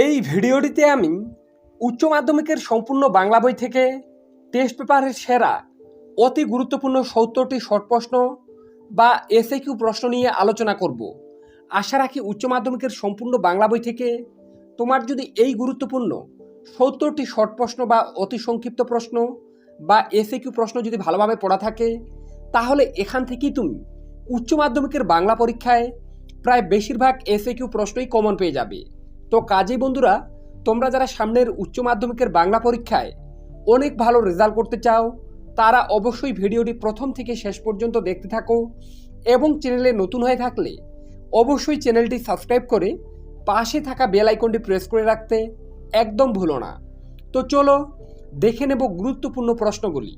এই ভিডিওটিতে আমি উচ্চ মাধ্যমিকের সম্পূর্ণ বাংলা বই থেকে টেস্ট পেপারের সেরা, অতি গুরুত্বপূর্ণ সত্তরটি শর্ট প্রশ্ন বা এসএ কিউ প্রশ্ন নিয়ে আলোচনা করব। আশা রাখি উচ্চ মাধ্যমিকের সম্পূর্ণ বাংলা বই থেকে তোমার যদি এই গুরুত্বপূর্ণ সত্তরটি শর্ট প্রশ্ন বা অতি সংক্ষিপ্ত প্রশ্ন বা এসএ কিউ প্রশ্ন যদি ভালোভাবে পড়া থাকে, তাহলে এখান থেকেই তুমি উচ্চ মাধ্যমিকের বাংলা পরীক্ষায় প্রায় বেশিরভাগ এসএ কিউ প্রশ্নই কমন পেয়ে যাবে। তো কাজেই বন্ধুরা, তোমরা যারা সামনের উচ্চ মাধ্যমিকের বাংলা পরীক্ষায় অনেক ভালো রেজাল্ট করতে চাও, তারা অবশ্যই ভিডিওটি প্রথম থেকে শেষ পর্যন্ত দেখতে থাকো এবং চ্যানেলে নতুন হয়ে থাকলে অবশ্যই চ্যানেলটি সাবস্ক্রাইব করে পাশে থাকা বেল আইকনটি প্রেস করে রাখতে একদম ভুলো না। তো চলো দেখে নেব গুরুত্বপূর্ণ প্রশ্নগুলি।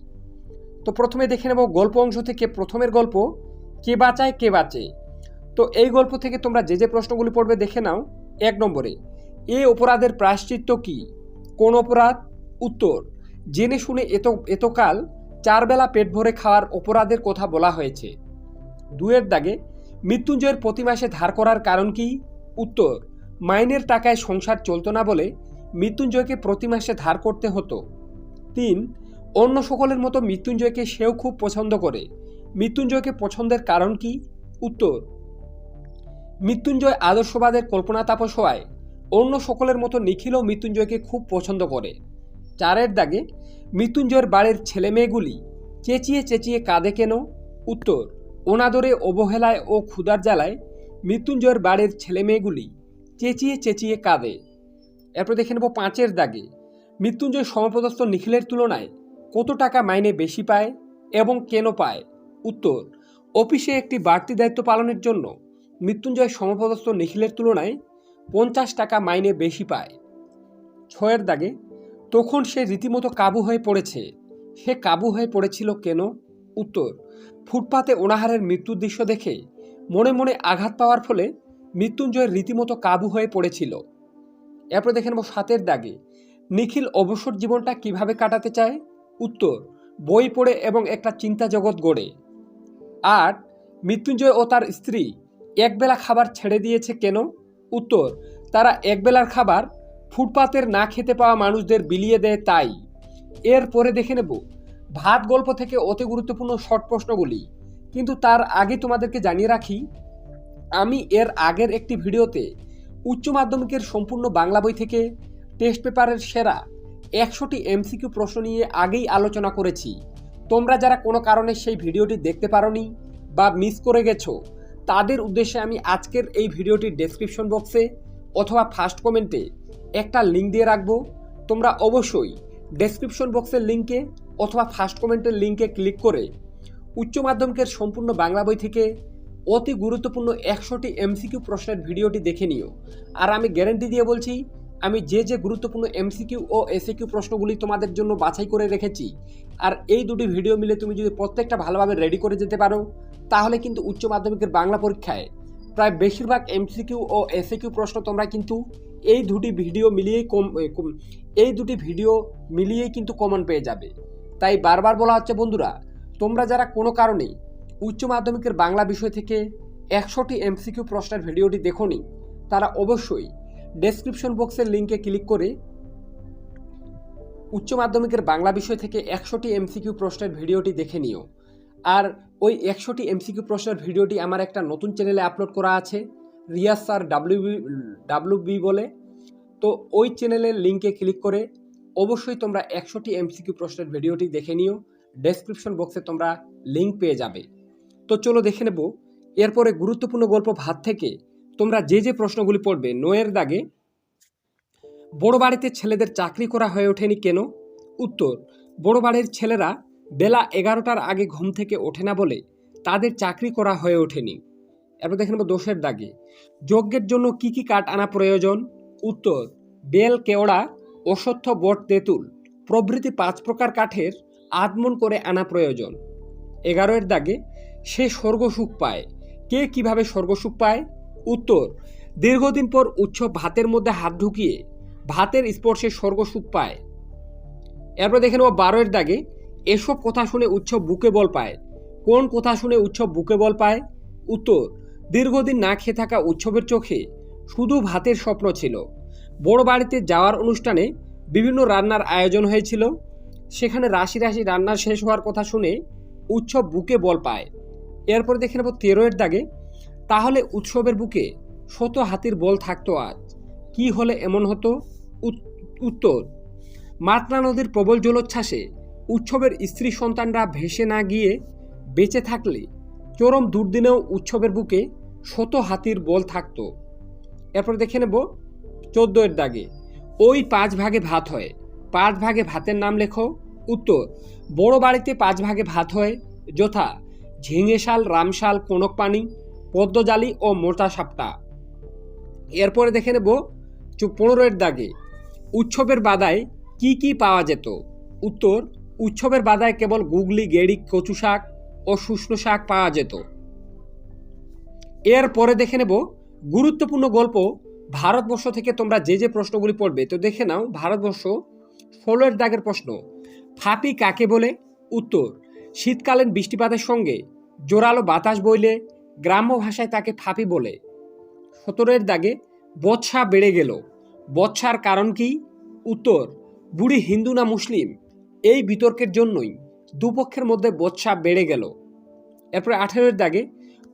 তো প্রথমে দেখে নেব গল্প অংশ থেকে প্রথমের গল্প, কে বাঁচায়, কে বাঁচে। তো এই গল্প থেকে তোমরা যে যে প্রশ্নগুলি পড়বে দেখে নাও এক নম্বরে। এ অপরাধের প্রায়শ্চিত্ত কি? কোন অপরাধ? উত্তর, জেনে শুনে এত, এতকাল চারবেলা পেট ভরে খাওয়ার অপরাধের কথা বলা হয়েছে। দুয়ের দাগে, মৃত্যুঞ্জয়ের প্রতি মাসে ধার করার কারণ কি? উত্তর, মাইনের টাকায় সংসার চলতো না বলে মৃত্যুঞ্জয়কে প্রতি মাসে ধার করতে হতো। তিন, অন্য সকলের মতো মৃত্যুঞ্জয়কে সেও খুব পছন্দ করে। মৃত্যুঞ্জয়কে পছন্দের কারণ কি? উত্তর, মৃত্যুঞ্জয় আদর্শবাদের কল্পনা তাপস হওয়ায় অন্য সকলের মতো নিখিলও মৃত্যুঞ্জয়কে খুব পছন্দ করে। চারের দাগে, মৃত্যুঞ্জয়ের বাড়ির ছেলেমেয়েগুলি চেঁচিয়ে চেঁচিয়ে কাঁদে কেন? উত্তর, অনাদরে অবহেলায় ও ক্ষুধার জ্বালায় মৃত্যুঞ্জয়ের বাড়ির ছেলেমেয়েগুলি চেঁচিয়ে চেঁচিয়ে কাঁদে। এরপর দেখে নেব পাঁচের দাগে, মৃত্যুঞ্জয় সমপ্রদস্ত নিখিলের তুলনায় কত টাকা মাইনে বেশি পায় এবং কেন পায়? উত্তর, অফিসে একটি বাড়তি দায়িত্ব পালনের জন্য মৃত্যুঞ্জয় সমপদস্থ নিখিলের তুলনায় পঞ্চাশ টাকা মাইনে বেশি পায়। ছয়ের দাগে, তখন সে রীতিমতো কাবু হয়ে পড়েছে। সে কাবু হয়ে পড়েছিল কেন? উত্তর, ফুটপাতে অনাহারের মৃত্যুর দৃশ্য দেখে মনে মনে আঘাত পাওয়ার ফলে মৃত্যুঞ্জয়ের রীতিমতো কাবু হয়ে পড়েছিল। এরপর দেখে নেব সাতের দাগে, নিখিল অবসর জীবনটা কীভাবে কাটাতে চায়? উত্তর, বই পড়ে এবং একটা চিন্তা জগৎ গড়ে। আট, মৃত্যুঞ্জয় ও তার স্ত্রী একবেলা খাবার ছেড়ে দিয়েছে কেন? উত্তর, তারা একবেলার খাবার, ফুটপাতের না খেতে পাওয়া মানুষদের বিলিয়ে দেয় তাই। এর পরে দেখে নেব, ভাত গল্প থেকে অতি গুরুত্বপূর্ণ শর্ট প্রশ্নগুলি, কিন্তু তার আগে তোমাদেরকে জানিয়ে রাখি, আমি এর আগের একটি ভিডিওতে উচ্চ মাধ্যমিকের সম্পূর্ণ বাংলা বই থেকে টেস্ট পেপারের সেরা একশোটি এমসিকিউ প্রশ্ন নিয়ে আগেই আলোচনা করেছি। তোমরা যারা কোনো কারণে সেই ভিডিওটি দেখতে পারোনি বা মিস করে গেছো তাদের উদ্দেশ্যে আমি আজকের এই ভিডিওটির ডেসক্রিপশন বক্সে অথবা ফার্স্ট কমেন্টে একটা লিঙ্ক দিয়ে রাখব। তোমরা অবশ্যই ডেসক্রিপশন বক্সের লিঙ্কে অথবা ফার্স্ট কমেন্টের লিঙ্কে ক্লিক করে উচ্চ মাধ্যমিকের সম্পূর্ণ বাংলা বই থেকে অতি গুরুত্বপূর্ণ একশোটি এমসিকিউ প্রশ্নের ভিডিওটি দেখে নিও। আর আমি গ্যারেন্টি দিয়ে বলছি, আমি যে যে গুরুত্বপূর্ণ এমসিকিউ ও এসিকিউ প্রশ্নগুলি তোমাদের জন্য বাছাই করে রেখেছি, আর এই দুটি ভিডিও মিলে তুমি যদি প্রত্যেকটা ভালোভাবে রেডি করে যেতে পারো তাহলে কিন্তু উচ্চ মাধ্যমিকের বাংলা পরীক্ষায় প্রায় বেশিরভাগ এমসিকিউ ও এসিকিউ প্রশ্ন তোমরা কিন্তু এই দুটি ভিডিও মিলিয়েই কম এই দুটি ভিডিও মিলিয়েই কিন্তু কমন পেয়ে যাবে। তাই বারবার বলা হচ্ছে, বন্ধুরা, তোমরা যারা কোনো কারণে উচ্চ মাধ্যমিকের বাংলা বিষয় থেকে একশোটি এমসিকিউ প্রশ্নের ভিডিওটি দেখোনি, তারা অবশ্যই ডেসক্রিপশন বক্সের লিঙ্কে ক্লিক করে উচ্চ মাধ্যমিকের বাংলা বিষয় থেকে একশোটি এমসিকিউ প্রশ্নের ভিডিওটি দেখে নিও। আর ওই একশোটি এমসিকিউ প্রশ্নের ভিডিওটি আমার একটা নতুন চ্যানেলে আপলোড করা আছে, Riaz sir W W B বলে। তো ওই চ্যানেলের লিঙ্কে ক্লিক করে অবশ্যই তোমরা একশোটি এমসিকিউ প্রশ্নের ভিডিওটি দেখে নিও। ডেসক্রিপশন বক্সে তোমরা লিঙ্ক পেয়ে যাবে। তো চলো দেখে নেব, এরপরে গুরুত্বপূর্ণ গল্প ভাত থেকে তোমরা যে যে প্রশ্নগুলি পড়বে, নয়ের দাগে, বড় বাড়িতে ছেলেদের চাকরি করা হয়ে ওঠেনি কেন? উত্তর, বড় বাড়ির ছেলেরা বেলা এগারোটার আগে ঘুম থেকে ওঠে না বলে তাদের চাকরি করা হয়ে ওঠেনি। এরপর দেখে নেব দোষের দাগে। যজ্ঞের জন্য কি কি কাঠ আনা প্রয়োজন? উত্তর, বেল, কেওড়া অসত্য বট, তেঁতুল প্রভৃতি পাঁচ প্রকার কাঠের আদমন করে আনা প্রয়োজন। এগারোয়ের দাগে, সে স্বর্গসুখ পায়। কে কীভাবে স্বর্গসুখ পায়? উত্তর, দীর্ঘদিন পর উৎসব ভাতের মধ্যে হাত ঢুকিয়ে ভাতের স্পর্শে স্বর্গসুখ পায়। এরপর দেখে নেব বারোয়ের দাগে এসব কথা শুনে উৎসব বুকে বল পায়। কোন কথা শুনে উৎসব বুকে বল পায়? উত্তর, দীর্ঘদিন না খেয়ে থাকা উৎসবের চোখে শুধু ভাতের স্বপ্ন ছিল। বড় বাড়িতে যাওয়ার অনুষ্ঠানে বিভিন্ন রান্নার আয়োজন হয়েছিল। সেখানে রাশি রাশি রান্না শেষ হওয়ার কথা শুনে উৎসব বুকে বল পায়। এরপরে দেখে নেব তেরোয়ের দাগে, তাহলে উৎসবের বুকে শত হাতির বল থাকতো আজ। কি হলে এমন হতো? উত- উত্তর, মাতনা নদীর প্রবল জলোচ্ছ্বাসে উৎসবের স্ত্রী সন্তানরা ভেসে না গিয়ে বেঁচে থাকলে চরম দুর্দিনেও উৎসবের বুকে শত হাতির বল থাকতো। এরপর দেখে নেব চোদ্দ এর দাগে, ওই পাঁচ ভাগে ভাত হয়। পাঁচ ভাগে ভাতের নাম লেখো, উত্তর, বড় বাড়িতে পাঁচ ভাগে ভাত হয়, যথা ঝিঙে শাল রামশাল কোনক পানি, পদ্মজালি ও মোটা সাপটা। এরপরে দেখে নেব পনেরোয়ের দাগে, উৎসবের বাদায় কি কি পাওয়া যেত? উত্তর উৎসবের বাদায় কেবল গুগলি, গেড়ি, কচু শাক ও শুষ্ণ শাক পাওয়া যেত। এর পরে দেখে নেব গুরুত্বপূর্ণ গল্প ভারতবর্ষ থেকে তোমরা যে যে প্রশ্নগুলি পড়বে। তো দেখে নাও, ভারতবর্ষ ষোলোর দাগের প্রশ্ন। ফাপি কাকে বলে? উত্তর, শীতকালীন বৃষ্টিপাতের সঙ্গে জোরালো বাতাস বইলে গ্রাম্য ভাষায় তাকে ফাপি বলে। সতেরোর দাগে বৎসা বেড়ে গেল। বৎসার কারণ কি? উত্তর, বুড়ি হিন্দু না মুসলিম? এই বিতর্কের জন্যই দুপক্ষের মধ্যে বৎসা বেড়ে গেল। এরপরে আঠেরোর দাগে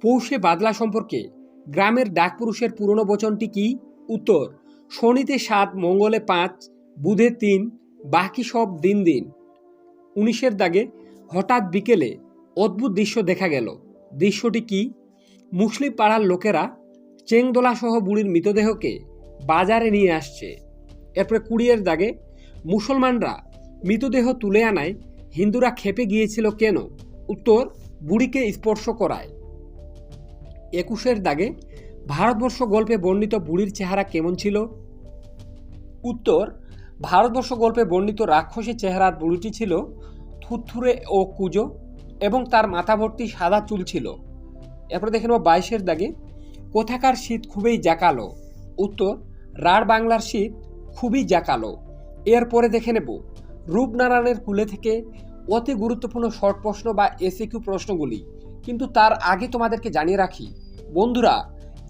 পৌষে বাদলা সম্পর্কে গ্রামের ডাকপুরুষের পুরনো বচনটি কি? উত্তর, শনিতে সাত, মঙ্গলে পাঁচ, বুধে তিন, বাকি সব দিন দিন। উনিশের দাগে হঠাৎ বিকেলে অদ্ভুত দৃশ্য দেখা গেল। দৃশ্যটি কি? মুসলিম পাড়ার লোকেরা চেংদোলা সহ বুড়ির মৃতদেহকে বাজারে নিয়ে আসছে। এরপরে কুড়িয়ের দাগে মুসলমানরা মৃতদেহ তুলে আনায় হিন্দুরা খেপে গিয়েছিল কেন? উত্তর, বুড়িকে স্পর্শ করায়। একুশের দাগে ভারতবর্ষ গল্পে বর্ণিত বুড়ির চেহারা কেমন ছিল? উত্তর, ভারতবর্ষ গল্পে বর্ণিত রাক্ষসী চেহারার বুড়িটি ছিল থুরথুরে ও কুজো এবং তার মাথা ভর্তি সাদা চুল ছিল। এরপরে দেখে নেব বাইশের দাগে, কোথাকার শীত খুবই জাকালো? উত্তর, রাঢ় বাংলার শীত খুবই জাকালো। এরপরে দেখে নেব রূপনারায়ণের কুলে থেকে অতি গুরুত্বপূর্ণ শর্ট প্রশ্ন বা এসিকিউ প্রশ্নগুলি। কিন্তু তার আগে তোমাদেরকে জানিয়ে রাখি, বন্ধুরা,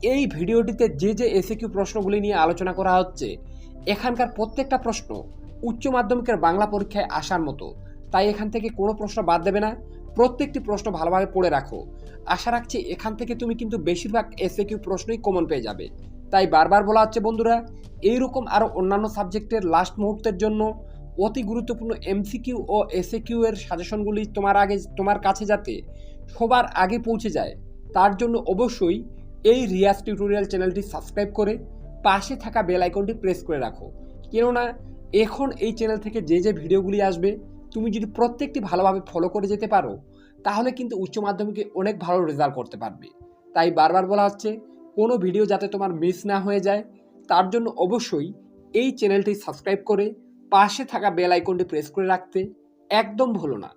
এই ভিডিওটিতে যে যে এসিকিউ প্রশ্নগুলি নিয়ে আলোচনা করা হচ্ছে, এখানকার প্রত্যেকটা প্রশ্ন উচ্চ মাধ্যমিকের বাংলা পরীক্ষায় আসার মতো। তাই এখান থেকে কোনো প্রশ্ন বাদ দেবে না, প্রত্যেকটি প্রশ্ন ভালোভাবে পড়ে রাখো। আশা রাখছি এখান থেকে তুমি কিন্তু বেশিরভাগ এসএকিউ প্রশ্নই কমন পেয়ে যাবে। তাই বারবার বলা হচ্ছে, বন্ধুরা, এইরকম আরও অন্যান্য সাবজেক্টের লাস্ট মুহূর্তের জন্য অতি গুরুত্বপূর্ণ এমসিকিউ ও এসএকিউ এর সাজেশনগুলি তোমার আগে, তোমার কাছে যাতে সবার আগে পৌঁছে যায়, তার জন্য অবশ্যই এই রিয়াজ টিউটোরিয়াল চ্যানেলটি সাবস্ক্রাইব করে পাশে থাকা বেল আইকনটি প্রেস করে রাখো। কেননা এখন এই চ্যানেল থেকে যে যে ভিডিওগুলি আসবে, তুমি যদি প্রত্যেকটি ভালোভাবে ফলো করে যেতে পারো, তাহলে কিন্তু উচ্চ মাধ্যমিকে অনেক ভালো রেজাল্ট করতে পারবে। তাই বারবার বলা হচ্ছে, কোনো ভিডিও যাতে তোমার মিস না হয়ে যায়, তার জন্য অবশ্যই এই চ্যানেলটি সাবস্ক্রাইব করে পাশে থাকা বেল আইকনটি প্রেস করে রাখতে একদম ভুলো না।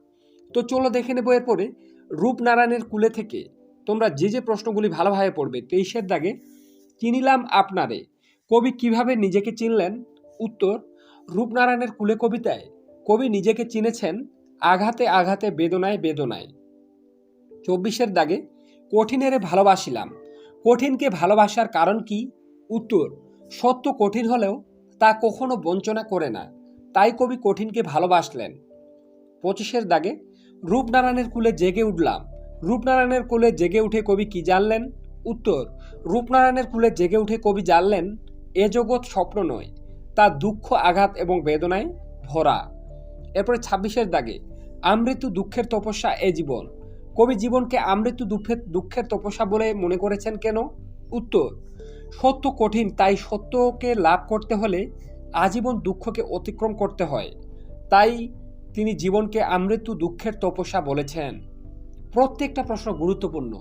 তো চলো দেখে নেব এরপরে রূপনারায়ণের কুলে থেকে তোমরা যে যে প্রশ্নগুলি ভালোভাবে পড়বে। তেইশের দাগে, চিনিলাম আপনারে, কবি কীভাবে নিজেকে চিনলেন? উত্তর, রূপনারায়ণের কুলে কবিতায় কবি নিজেকে চিনেছেন আঘাতে আঘাতে, বেদনায় বেদনায়। চব্বিশের দাগে, কঠিনেরে ভালোবাসিলাম, কঠিনকে ভালোবাসার কারণ কি? উত্তর, সত্য কঠিন হলেও তা কখনো বঞ্চনা করে না। তাই কবি কঠিনকে ভালোবাসলেন। পঁচিশের দাগে, রূপনারায়ণের কুলে জেগে উঠলাম। রূপনারায়ণের কুলে জেগে উঠে কবি কি জানলেন? উত্তর, রূপনারায়ণের কুলে জেগে উঠে কবি জানলেন, এ জগৎ স্বপ্ন নয়, তা দুঃখ, আঘাত এবং বেদনায় ভরা। এরপরে ছাব্বিশের দাগে, আমৃত্যু দুঃখের তপস্যা এ জীবন। কবি জীবনকে আমৃত্যু দুঃখের দুঃখের তপস্যা বলে মনে করেছেন কেন? উত্তর, সত্য কঠিন, তাই সত্যকে লাভ করতে হলে আজীবন দুঃখকে অতিক্রম করতে হয়। তাই তিনি জীবনকে আমৃত্যু দুঃখের তপস্যা বলেছেন। প্রত্যেকটা প্রশ্ন গুরুত্বপূর্ণ।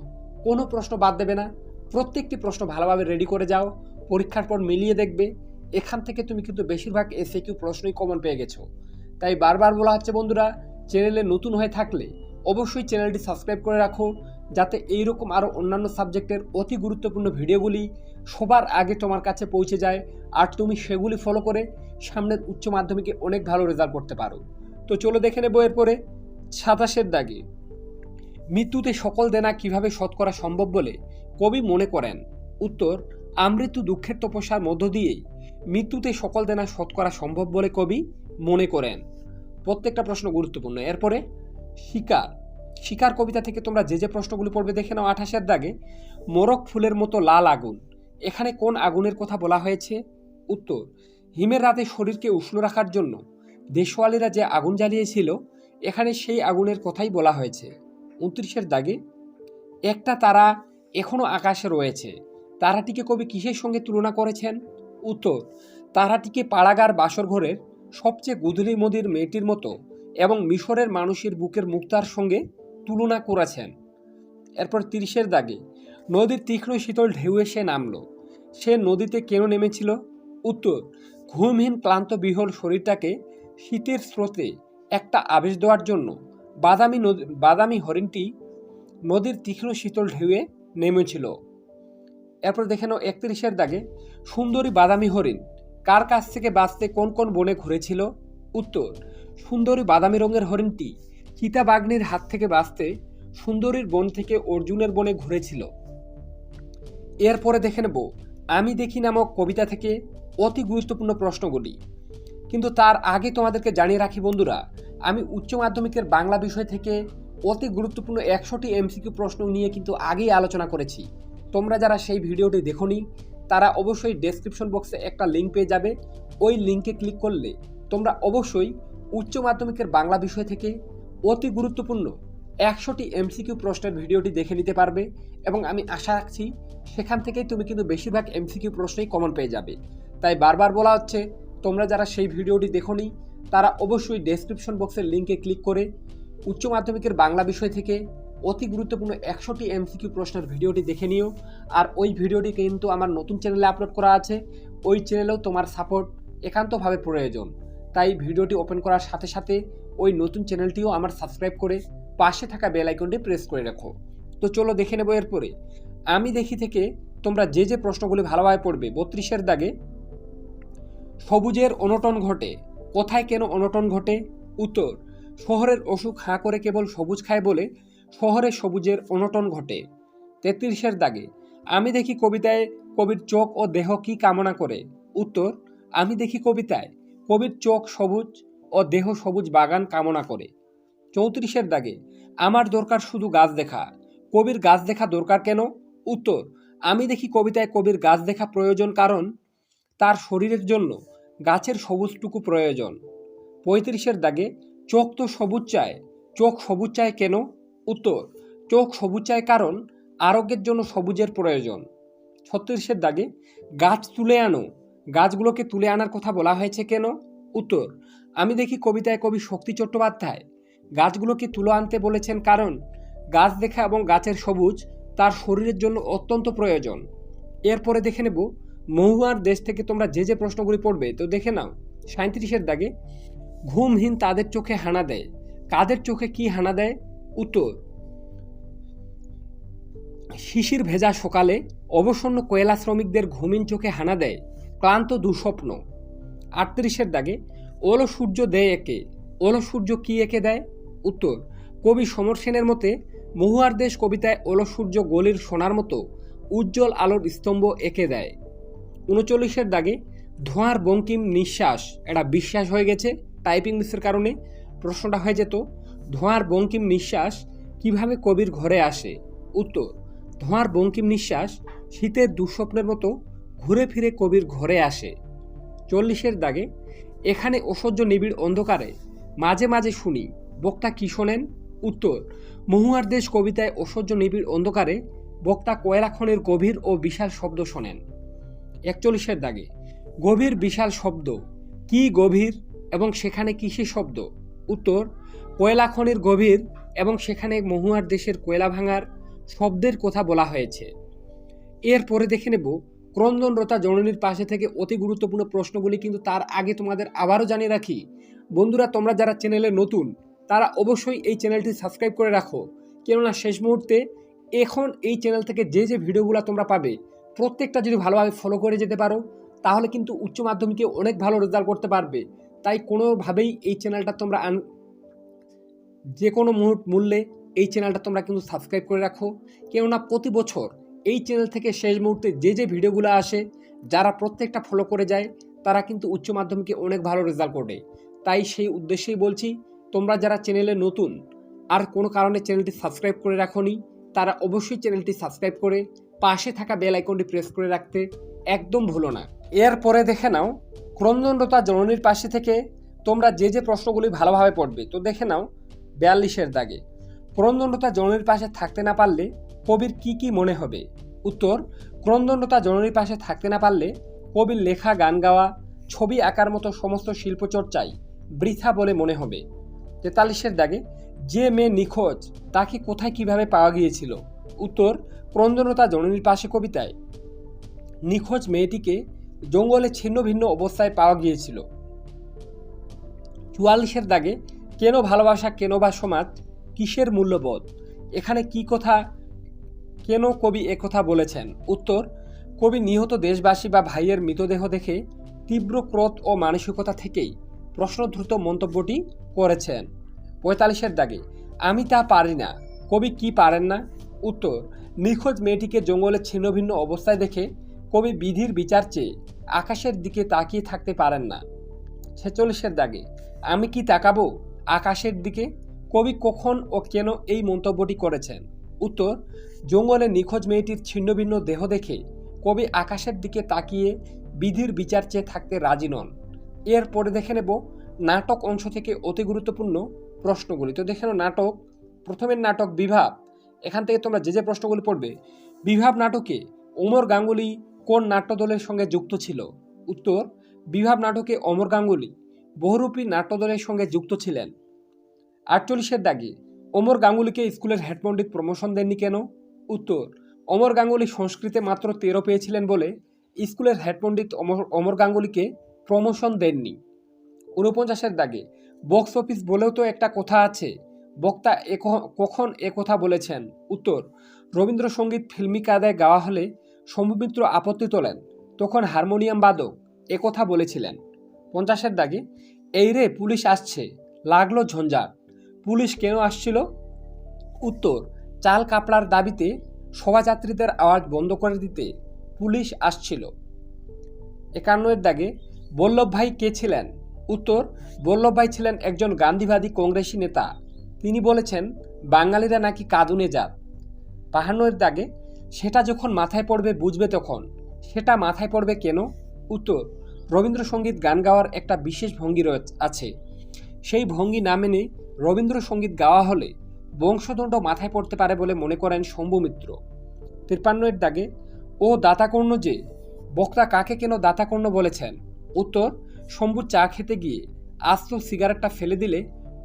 কোনো প্রশ্ন বাদ দেবে না। প্রত্যেকটি প্রশ্ন ভালোভাবে রেডি করে যাও। পরীক্ষার পর মিলিয়ে দেখবে। এখান থেকে তুমি কিন্তু বেশিরভাগ এসে কিউ প্রশ্নই কমন পেয়ে গেছো। তাই বারবার বলা হচ্ছে বন্ধুরা চ্যানেলে নতুন হয়ে থাকলে অবশ্যই চ্যানেলটি সাবস্ক্রাইব করে রাখো। যাতে এইরকম আরও অন্যান্য সাবজেক্টের অতি গুরুত্বপূর্ণ ভিডিওগুলি সবার আগে তোমার কাছে পৌঁছে যায় আর তুমি সেগুলি ফলো করে সামনের উচ্চ মাধ্যমিকে অনেক ভালো রেজাল্ট করতে পারো। তো চলো দেখে নেব এরপরে সাতাশের দাগে। মৃত্যুতে সকল দেনা কীভাবে শোধ করা সম্ভব বলে কবি মনে করেন। উত্তর, আমৃত্যু দুঃখের তপস্যার মধ্য দিয়েই মৃত্যুতে সকল দেনা শোধ করা সম্ভব বলে কবি মনে করেন। প্রত্যেকটা প্রশ্ন গুরুত্বপূর্ণ। এরপরে শিকার শিকার কবিতা থেকে তোমরা যে যে প্রশ্নগুলি পড়বে দেখে নাও আঠাশের দাগে মোরক ফুলের মতো লাল আগুন। এখানে কোন আগুনের কথা বলা হয়েছে? উত্তর, হিমের রাতে শরীরকে উষ্ণ রাখার জন্য দেশওয়ালিরা যে আগুন জ্বালিয়েছিল, এখানে সেই আগুনের কথাই বলা হয়েছে। উনত্রিশের দাগে, একটা তারা এখনও আকাশে রয়েছে। তারাটিকে কবি কিসের সঙ্গে তুলনা করেছেন? উত্তর, তারাটিকে পাড়াগার বাসর ঘরের সবচেয়ে গুদলি মদির মেয়েটির মতো এবং মিশরের মানুষের বুকের মুক্তার সঙ্গে তুলনা করেছেন। এরপর তিরিশের দাগে, নদীর তীক্ষ্ণ শীতল ঢেউ এসে নামলো। সে নদীতে কেন নেমেছিল? উত্তর, ঘুমহীন ক্লান্ত বিহল শরীরটাকে শীতের স্রোতে একটা আবেশ দেওয়ার জন্য বাদামি বাদামি হরিণটি নদীর তীক্ষ্ণ শীতল ঢেউয়ে নেমেছিল। এরপর দেখে নাও একত্রিশের দাগে, সুন্দরী বাদামি হরিণ কার কাছ থেকে বাঁচতে কোন কোন বনে ঘুরেছিল? উত্তর, সুন্দরী বাদামি রঙের হরিণটি চিতাবাগ্নির হাত থেকে বাঁচতে সুন্দরীর বন থেকে অর্জুনের বনে ঘুরেছিল। এরপরে দেখে নেব, আমি দেখি নামক কবিতা থেকে অতি গুরুত্বপূর্ণ প্রশ্নগুলি। কিন্তু তার আগে তোমাদেরকে জানিয়ে রাখি বন্ধুরা, আমি উচ্চ মাধ্যমিকের বাংলা বিষয় থেকে অতি গুরুত্বপূর্ণ একশোটি এমসিকিউ প্রশ্ন নিয়ে কিন্তু আগেই আলোচনা করেছি। তোমরা যারা সেই ভিডিওটি দেখোনি, তারা অবশ্যই ডেসক্রিপশন বক্সে একটা লিঙ্ক পেয়ে যাবে। ওই লিঙ্কে ক্লিক করলে তোমরা অবশ্যই উচ্চ মাধ্যমিকের বাংলা বিষয় থেকে অতি গুরুত্বপূর্ণ। একশোটি এমসিকিউ প্রশ্নের ভিডিওটি দেখে নিতে পারবে এবং আমি আশা রাখছি সেখান থেকেই তুমি কিন্তু বেশিরভাগ এমসিকিউ প্রশ্নই কমন পেয়ে যাবে। তাই বারবার বলা হচ্ছে, তোমরা যারা সেই ভিডিওটি দেখোনি, তারা অবশ্যই ডেসক্রিপশন বক্সের লিঙ্কে ক্লিক করে উচ্চ মাধ্যমিকের বাংলা বিষয় থেকে অতি গুরুত্বপূর্ণ একশোটি এমসিকিউ প্রশ্নের ভিডিওটি দেখে নিও। আর ওই ভিডিওটি কিন্তু আমার নতুন চ্যানেলে আপলোড করা আছে, ওই চ্যানেলেও তোমার সাপোর্ট একান্তভাবে প্রয়োজন। তাই ভিডিওটি ওপেন করার সাথে সাথে ওই নতুন চ্যানেলটিও আমার সাবস্ক্রাইব করে পাশে থাকা বেল আইকনটি প্রেস করে রাখো। তো চলো দেখে নেব এরপরে। আমি দেখি থেকে তোমরা যে যে প্রশ্নগুলি ভালোভাবে পড়বে, বত্রিশের দাগে, সবুজের অনটন ঘটে, কোথায় কেন অনটন ঘটে? উত্তর, শহরের অসুখ হাঁ করে কেবল সবুজ খায় বলে শহরে সবুজের অনটন ঘটে। তেত্রিশের দাগে, আমি দেখি কবিতায় কবির চোখ ও দেহ কি কামনা করে? উত্তর, আমি দেখি কবিতায় কবির চোখ সবুজ দেহ সবুজ বাগান কামনা করে। চৌত্রিশের দাগে, আমার দরকার শুধু গাছ দেখা। কবির গাছ দেখা দরকার কেন? উত্তর, আমি দেখি কবিতায় কবির গাছ দেখা প্রয়োজন কারণ তার শরীরের জন্য গাছের সবুজটুকু প্রয়োজন। পঁয়ত্রিশের দাগে, চোখ তো সবুজ চায়। চোখ সবুজ চায় কেন? উত্তর, চোখ সবুজ চায় কারণ আরোগ্যের জন্য সবুজের প্রয়োজন। ছত্রিশের দাগে, গাছ তুলে আনো। গাছগুলোকে তুলে আনার কথা বলা হয়েছে কেন? উত্তর আমি দেখি কবিতায় কবি শক্তি চট্টোপাধ্যায়। গাছগুলোকে তুলে আনতে বলেছেন কারণ, গাছ দেখা এবং গাছের সবুজ তার শরীরের জন্য অত্যন্ত প্রয়োজন। এরপরে দেখে নেব, মহুয়ার দেশ থেকে তোমরা যে যে প্রশ্নগুলি পড়বে, তো দেখে নাও। সাঁত্রিশের দাগে, ঘুমহীন তাদের চোখে হানা দেয়। কাদের চোখে কি হানা দেয়? উত্তর, শিশির ভেজা সকালে অবসন্ন কয়লা শ্রমিকদের ঘুমিন চোখে হানা দেয়, ক্লান্ত দুঃস্বপ্ন। আটত্রিশের দাগে ওলো সূর্য দেয় একে। ওলো সূর্য কি একে দেয়? উত্তর, কবি সমর সেনের মতে, মহুয়ার দেশ কবিতায় ওলো সূর্য গলির সোনার মতো, উজ্জ্বল আলোর স্তম্ভ এঁকে দেয়। উনচল্লিশের দাগে, ধোঁয়ার বঙ্কিম নিঃশ্বাস, এটা বিশ্বাস হয়ে গেছে টাইপিং মিসের কারণে। প্রশ্নটা হয়ে যেত, ধোঁয়ার বঙ্কিম নিঃশ্বাস কীভাবে কবির ঘরে আসে? উত্তর, ধোঁয়ার বঙ্কিম নিঃশ্বাস শীতের দুঃস্বপ্নের মতো ঘুরে ফিরে কবির ঘরে আসে। চল্লিশের দাগে এখানে অসহ্য নিবিড় অন্ধকারে। মাঝে মাঝে শুনি, বক্তা কি শোনেন? উত্তর, মহুয়ার দেশ কবিতায় অসহ্য নিবিড় অন্ধকারে, বক্তা কয়লা খনের গভীর ও বিশাল শব্দ শোনেন। একচল্লিশের দাগে, গভীর বিশাল শব্দ, কি গভীর এবং সেখানে কিসের শব্দ? উত্তর কয়লা খনির গভীর এবং সেখানে মহুয়ার দেশের কয়লা ভাঙার শব্দের কথা বলা হয়েছে। এরপরে দেখে নেব ক্রন্দনরতা জননীর পাশে থেকে অতি গুরুত্বপূর্ণ প্রশ্নগুলি কিন্তু তার আগে তোমাদের আবারও জানিয়ে রাখি। বন্ধুরা, তোমরা যারা চ্যানেলে নতুন, তারা অবশ্যই এই চ্যানেলটি সাবস্ক্রাইব করে রাখো। কেননা শেষ মুহূর্তে এখন এই চ্যানেল থেকে যে যে ভিডিওগুলো তোমরা পাবে, প্রত্যেকটা যদি ভালোভাবে ফলো করে যেতে পারো, তাহলে কিন্তু উচ্চ মাধ্যমিকে অনেক ভালো রেজাল্ট করতে পারবে। তাই কোনোভাবেই এই চ্যানেলটা তোমরা যে কোনো মুহূর্ত মূল্যে এই চ্যানেলটা তোমরা কিন্তু সাবস্ক্রাইব করে রাখো। কেননা প্রতি বছর এই চ্যানেল থেকে শেষ মুহূর্তে যে যে ভিডিওগুলো আসে, যারা প্রত্যেকটা ফলো করে যায়, তারা কিন্তু উচ্চ মাধ্যমিকে অনেক ভালো রেজাল্ট করে তাই সেই উদ্দেশ্যেই বলছি, তোমরা যারা চ্যানেলে নতুন, আর কোনো কারণে চ্যানেলটি সাবস্ক্রাইব করে রাখোনি, তারা অবশ্যই চ্যানেলটি সাবস্ক্রাইব করে পাশে থাকা বেল আইকনটি প্রেস করে রাখতে একদম ভুলো না। এরপরে দেখে নাও ক্রন্দনরতা জননীর পাশে থেকে তোমরা যে যে প্রশ্নগুলি ভালোভাবে পড়বে, তো দেখে নাও, বিয়াল্লিশের দাগে। ক্রন্দনরতা জননীর পাশে থাকতে না পারলে কবির কি কি মনে হবে? উত্তর, ক্রন্দনতা জননীর পাশে থাকতে না পারলে কবির লেখা, গান গাওয়া, ছবি আঁকার মতো সমস্ত শিল্পচর্চাই বৃথা বলে মনে হবে। তেতাল্লিশের দাগে, যে মেয়ে নিখোঁজ, তাকে কোথায় কীভাবে পাওয়া গিয়েছিল? উত্তর, ক্রন্দনতা জননীর পাশে কবিতায়, নিখোঁজ মেয়েটিকে জঙ্গলে ছিন্ন ভিন্ন অবস্থায় পাওয়া গিয়েছিল। চুয়াল্লিশের দাগে, কেন ভালোবাসা, কেন বা সমাজ, কিসের মূল্যবোধ? এখানে কি কথা কেন কবি একথা বলেছেন? উত্তর, কবি নিহত দেশবাসী বা ভাইয়ের মৃতদেহ দেখে তীব্র ক্রোধ ও মানসিকতা থেকেই প্রশ্নদ্রুত মন্তব্যটি করেছেন। পঁয়তাল্লিশের দাগে, আমি তা পারি না। কবি কি পারেন না? উত্তর, নিখোঁজ মেয়েটিকে জঙ্গলে ছিন্নভিন্ন অবস্থায় দেখে কবি বিধির বিচার চেয়ে আকাশের দিকে তাকিয়ে থাকতে পারেন না। ছেচল্লিশের দাগে, আমি কি তাকাবো আকাশের দিকে? কবি কখন ও কেন এই মন্তব্যটি করেছেন? উত্তর, জঙ্গলে নিখোঁজ মেয়েটির ছিন্নভিন্ন দেহ দেখে কবি আকাশের দিকে তাকিয়ে বিধির বিচার চেয়ে থাকতে রাজি নন। এরপরে দেখে নেব নাটক অংশ থেকে অতি গুরুত্বপূর্ণ প্রশ্নগুলি। তো দেখে নাটক, প্রথমের নাটক বিভাব। এখান থেকে তোমরা যে যে প্রশ্নগুলি পড়বে, বিভাব নাটকে ওমর গাঙ্গুলি কোন নাট্যদলের সঙ্গে যুক্ত ছিল? উত্তর, বিভাব নাটকে অমর গাঙ্গুলি বহুরূপী নাট্যদলের সঙ্গে যুক্ত ছিলেন। আটচল্লিশের দাগে ওমর গাঙ্গুলিকে স্কুলের হেডপণ্ডিত প্রমোশন দেননি কেন? উত্তর অমর গাঙ্গুলি সংস্কৃতে মাত্র তেরো পেয়েছিলেন বলে স্কুলের হেডপণ্ডিত অমর অমর গাঙ্গুলিকে প্রমোশন দেননি। ঊনপঞ্চাশের দাগে বক্স অফিস বলেও তো একটা কথা আছে, বক্তা কখন এ কথা বলেছেন? উত্তর, রবীন্দ্রসঙ্গীত ফিল্মি কায়দায় গাওয়া হলে শম্ভুমিত্র আপত্তি তোলেন, তখন হারমোনিয়াম বাদক একথা বলেছিলেন। পঞ্চাশের দাগে, এই রে পুলিশ আসছে, লাগল ঝঞ্ঝাট। পুলিশ কেন আসছিল? উত্তর, চাল কাপড়ার দাবিতে শোভাযাত্রীদের আওয়াজ বন্ধ করে দিতে পুলিশ আসছিল। একান্নের দাগে, বল্লভ ভাই কে ছিলেন? উত্তর, বল্লভ ভাই ছিলেন একজন গান্ধীবাদী কংগ্রেসী নেতা। তিনি বলেছেন, বাঙালিরা নাকি কাঁদুনে জাত। বাহান্নের দাগে, সেটা যখন মাথায় পড়বে বুঝবে তখন। সেটা মাথায় পড়বে কেন? উত্তর, রবীন্দ্রসঙ্গীত গান গাওয়ার একটা বিশেষ ভঙ্গি রয়েছে, আছে। সেই ভঙ্গি না মেনে রবীন্দ্রসঙ্গীত গাওয়া হলে বংশদণ্ড মাথায় পড়তে পারে বলে মনে করেন শম্ভু মিত্র। তিপ্পান্নের দাগে, ও দাতাকর্ণ যে, বক্তা কাকে কেন দাতাকর্ণ বলেছেন? উত্তর, শম্ভু চা খেতে গিয়ে আস্ত সিগারেটটা ফেলে দিলে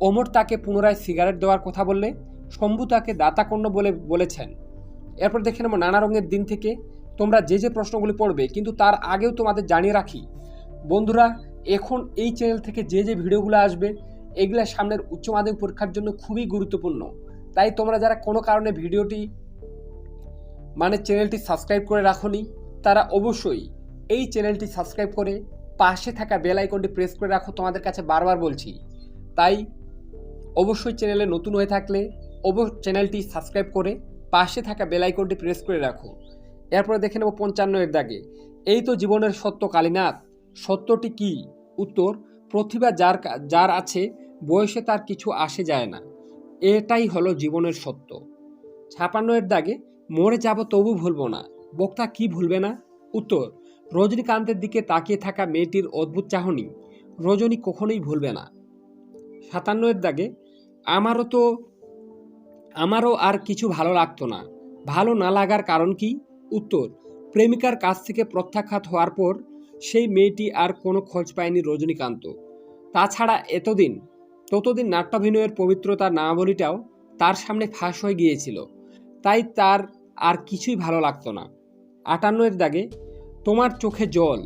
অমর তাকে পুনরায় সিগারেট দেওয়ার কথা বললে শম্ভু তাকে দাতাকর্ণ বলে, বলেছেন। এরপর দেখে নেব নানা রঙের দিন থেকে তোমরা যে যে প্রশ্নগুলি পড়বে, কিন্তু তার আগেও তোমাদের জানিয়ে রাখি। বন্ধুরা, এখন এই চ্যানেল থেকে যে যে ভিডিওগুলো আসবে এগুলা সামনের উচ্চ মাধ্যমিক পরীক্ষার জন্য খুবই গুরুত্বপূর্ণ। তাই তোমরা যারা কোনো কারণে ভিডিওটি মানে চ্যানেলটি সাবস্ক্রাইব করে রাখোনি, তারা অবশ্যই এই চ্যানেলটি সাবস্ক্রাইব করে পাশে থাকা বেল আইকনটি প্রেস করে রাখো, তোমাদের কাছে বারবার বলছি। তাই অবশ্যই চ্যানেলে নতুন হয়ে থাকলে অব, চ্যানেলটি সাবস্ক্রাইব করে পাশে থাকা বেল আইকনটি প্রেস করে রাখো। এরপরে দেখে নেব পঞ্চান্ন এর দাগে। এই তো জীবনের সত্য কালীনাথ, সত্যটি কি? উত্তর, প্রতিভা যার যার আছে বয়সে তার কিছু আসে যায় না। এটাই হলো জীবনের সত্য। ছাপান্ন এর দাগে, মরে যাব তবু ভুলবো না। বক্তা কি ভুলবে না? উত্তর, রজনীকান্তের দিকে তাকিয়ে থাকা মেয়েটির অদ্ভুত চাহনি, রজনী কখনোই ভুলবে না। সাতান্ন এর দাগে, আমারও তো, আমারও আর কিছু ভালো লাগতো না। ভালো না লাগার কারণ কি? উত্তর, প্রেমিকার কাছ থেকে প্রত্যাখ্যাত হওয়ার পর সেই মেয়েটি আর কোনো খোঁজ পায়নি রজনীকান্ত। তাছাড়া এতদিন ততদিন নাট্যাভিনয়ের পবিত্রতার নামাবলীটাও তার সামনে ফাঁস হয়ে গিয়েছিল। তাই তার আর কিছুই ভালো লাগতো না। আটান্নের দাগে, তোমার চোখে জল,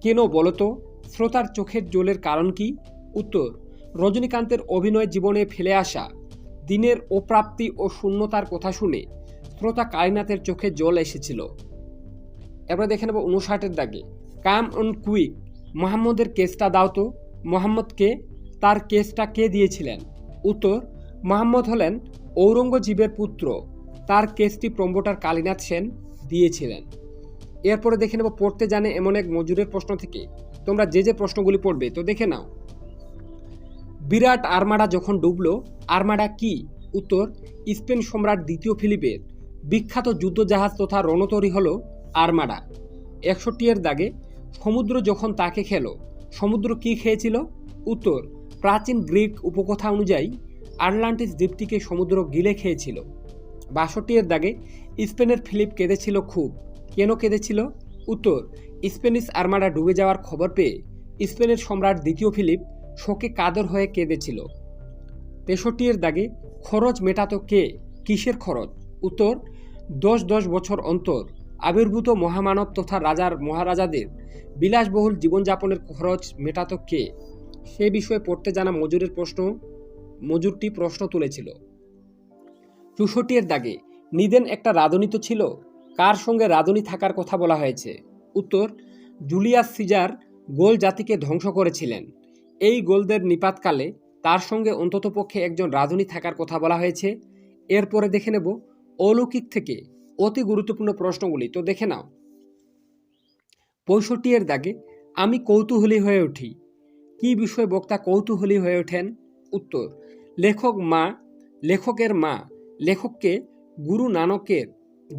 কেন বলো তো? শ্রোতার চোখের জলের কারণ কি? উত্তর, রজনীকান্তের অভিনয় জীবনে ফেলে আসা, দিনের অপ্রাপ্তি ও শূন্যতার কথা শুনে শ্রোতা কালীনাথের চোখে জল এসেছিল। এবার দেখে নেব উনষাটের দাগে, কাম অন কুইক, মোহাম্মদের কেসটা দাও তো। মোহাম্মদকে তার কেসটা কে দিয়েছিলেন? উত্তর, মোহাম্মদ হলেন ঔরঙ্গজীবের পুত্র। তার কেসটি প্রম্পটার কালীনাথ সেন দিয়েছিলেন। এরপরে দেখে নেব, পড়তে জানে এমন এক মজুরের প্রশ্ন থেকে। তোমরা যে যে প্রশ্নগুলি পড়বে, তো দেখে নাও। বিরাট আর্মাডা যখন ডুবলো, আর্মাডা কি? উত্তর, স্পেন সম্রাট দ্বিতীয় ফিলিপের বিখ্যাত যুদ্ধজাহাজ তথা রণতরী হল আর্মাডা। একষট্টি এর দাগে সমুদ্র যখন তাকে খেলো, সমুদ্র কি খেয়েছিল? উত্তর প্রাচীন গ্রিক উপকথা অনুযায়ী, আটলান্টিস দ্বীপটিকে সমুদ্র গিলে খেয়েছিল। বাষট্টি এর দাগে স্পেনের ফিলিপ কেঁদেছিল খুব। কেন কেঁদেছিল? উত্তর, স্পেনিশ আর্মাডা ডুবে যাওয়ার খবর পেয়ে স্পেনের সম্রাট দ্বিতীয় ফিলিপ শোকে কাদর হয়ে কেঁদেছিল। তেষট্টি এর দাগে খরচ মেটাতো কে? কিসের খরচ? উত্তর, দশ দশ বছর অন্তর আবির্ভূত মহামানব তথা রাজার মহারাজাদের বিলাসবহুল জীবনযাপনের খরচ মেটাতো কে? সে বিষয়ে পড়তে জানা মজুরের প্রশ্ন, মজুরটি প্রশ্ন তুলেছিল। চৌষট্টি এর দাগে, নিদেন একটা রাঁধুনি তো ছিল? কার সঙ্গে রাঁধুনি থাকার কথা বলা হয়েছে? উত্তর, জুলিয়াস সিজার গোল জাতিকে ধ্বংস করেছিলেন। এই গোলদের নিপাতকালে তার সঙ্গে অন্ততপক্ষে একজন রাঁধুনি থাকার কথা বলা হয়েছে। এরপরে দেখে নেব অলৌকিক থেকে অতি গুরুত্বপূর্ণ প্রশ্নগুলি, তো দেখে নাও। পঁয়ষট্টি এর দাগে, আমি কৌতূহলী হয়ে উঠি। কি বিষয়ে বক্তা কৌতূহলী হয়ে ওঠেন? উত্তর, লেখক মা, লেখকের মা, লেখককে গুরু নানকের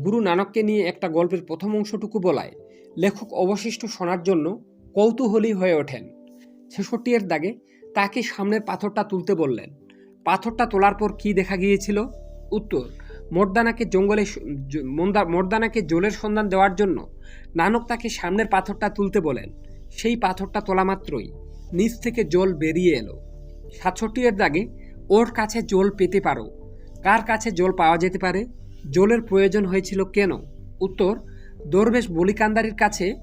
গুরু নানককে নিয়ে একটা গল্পের প্রথম অংশটুকু বলায়। লেখক অবশিষ্ট শোনার জন্য কৌতূহলী হয়ে ওঠেন। ছেষট্টি এর দাগে তাকে সামনের পাথরটা তুলতে বললেন। পাথরটা তোলার পর কি দেখা গিয়েছিল? উত্তর, মর্দানাকে জঙ্গলে মর্দানাকে জলের সন্ধান দেওয়ার জন্য নানক তাকে সামনের পাথরটা তুলতে বলেন। সেই পাথরটা তোলা মাত্রই। নিচ থেকে জল বেরিয়ে এলো। সাতষট্টি এর দাগে ওর কাছে জল পেতে পারো। কার কাছে জল পাওয়া যেতে পারে? জলের প্রয়োজন হয়েছিল কেন? উত্তর, দরবেশ বলিকান্দারির কাছে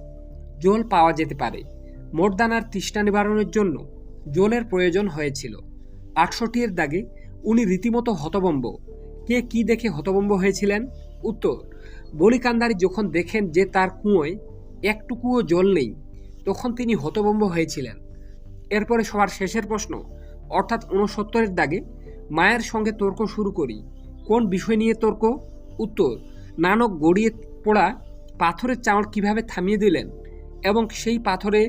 জল পাওয়া যেতে পারে। মোরদানার তৃষ্ণা নিবারণের জন্য জলের প্রয়োজন হয়েছিল। আটষট্টি এর দাগে উনি রীতিমতো হতবম্ব। কে কি দেখে হতবম্ব হয়েছিলেন? উত্তর, বলিকান্দারি যখন দেখেন যে তার কুঁয়োয় একটুকুও জল নেই, তখন তিনি হতবম্ব হয়েছিলেন। এরপরে সবার শেষের প্রশ্ন, অর্থাৎ উনসত্তরের দাগে মায়ের সঙ্গে তর্ক শুরু করি। কোন বিষয় নিয়ে তর্ক? উত্তর, নানক গড়িয়ে পড়া পাথরের চামড় কীভাবে থামিয়ে দিলেন এবং সেই পাথরে,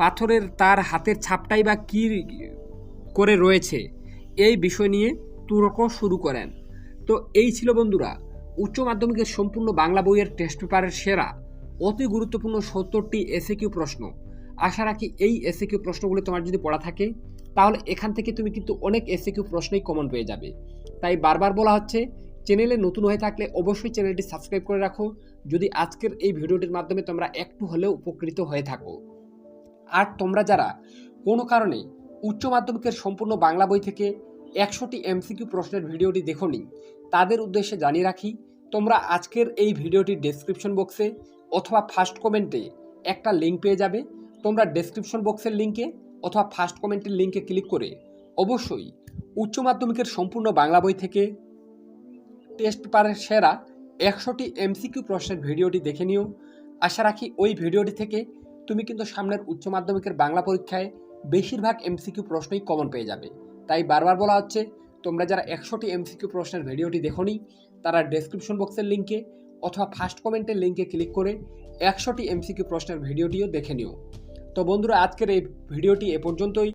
পাথরের তার হাতের ছাপটাই বা কী করে রয়েছে, এই বিষয় নিয়ে তর্ক শুরু করেন। তো এই ছিল বন্ধুরা, উচ্চ মাধ্যমিকের সম্পূর্ণ বাংলা বইয়ের টেস্ট পেপারের সেরা, অতি গুরুত্বপূর্ণ সত্তরটি এসে কিউ প্রশ্ন। আশা রাখি এই এসে কিউ প্রশ্নগুলি তোমার যদি পড়া থাকে, তাহলে এখান থেকে তুমি কিন্তু অনেক এসে কিউ প্রশ্নই কমন পেয়ে যাবে। তাই বারবার বলা হচ্ছে চ্যানেলে নতুন হয়ে থাকলে অবশ্যই চ্যানেলটি সাবস্ক্রাইব করে রাখো। যদি আজকের এই ভিডিওটির মাধ্যমে তোমরা একটু হলেও উপকৃত হয়ে থাকো। আর তোমরা যারা কোনো কারণে উচ্চ মাধ্যমিকের সম্পূর্ণ বাংলা বই থেকে একশোটি এমসিকিউ প্রশ্নের ভিডিওটি দেখোনি, তাদের উদ্দেশ্যে জানিয়ে রাখি, তোমরা আজকের এই ভিডিওটির ডেসক্রিপশন বক্সে অথবা ফার্স্ট কমেন্টে একটা লিঙ্ক পেয়ে যাবে। তোমরা ডেসক্রিপশন বক্সের লিঙ্কে অথবা ফার্স্ট কমেন্টের লিঙ্কে ক্লিক করে অবশ্যই উচ্চ মাধ্যমিকের সম্পূর্ণ বাংলা বই থেকে টেস্ট পেপারের সেরা একশোটি এমসিকিউ প্রশ্নের ভিডিওটি দেখে নিও। আশা রাখি ওই ভিডিওটি থেকে তুমি কিন্তু সামনের উচ্চ মাধ্যমিকের বাংলা পরীক্ষায় বেশিরভাগ এমসিকিউ প্রশ্নই কমন পেয়ে যাবে। তাই বারবার বলা হচ্ছে, তোমরা যারা একশোটি এমসিকিউ প্রশ্নের ভিডিওটি দেখোনি, তারা ডেসক্রিপশন বক্সের লিঙ্কে অথবা ফার্স্ট কমেন্টের লিঙ্কে ক্লিক করে একশোটি এমসিকিউ প্রশ্নের ভিডিওটিও দেখে নিও। তো বন্ধুরা আজকের এই ভিডিওটি এ পর্যন্তই।